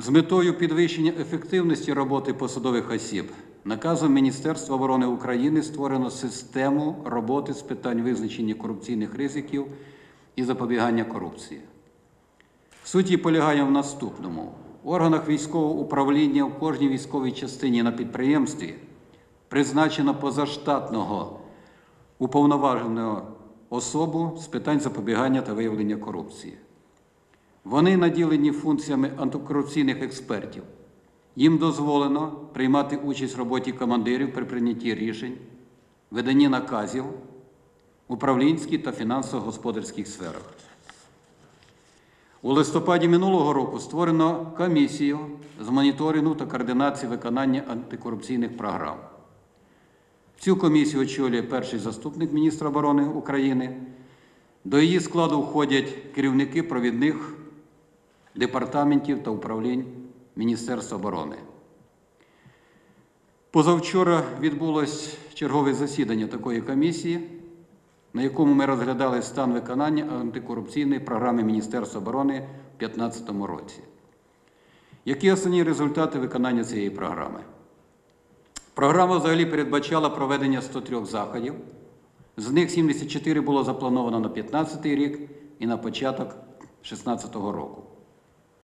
З метою підвищення ефективності роботи посадових осіб наказом Міністерства оборони України створено систему роботи з питань визначення корупційних ризиків і запобігання корупції. Суть її полягає в наступному: в органах військового управління в кожній військовій частині на підприємстві призначено позаштатного уповноваженого особу з питань запобігання та виявлення корупції. Вони наділені функціями антикорупційних експертів. Їм дозволено приймати участь в роботі командирів при прийнятті рішень, виданні наказів, управлінській та фінансово-господарських сферах. У листопаді минулого року створено комісію з моніторингу та координації виконання антикорупційних програм. Цю комісію очолює перший заступник міністра оборони України. До її складу входять керівники провідних департаментів та управлінь Міністерства оборони. Позавчора відбулось чергове засідання такої комісії, на якому ми розглядали стан виконання антикорупційної програми Міністерства оборони у 2015 році. Які основні результати виконання цієї програми? Програма взагалі передбачала проведення 103 заходів. З них 74 було заплановано на 2015 рік і на початок 2016 року.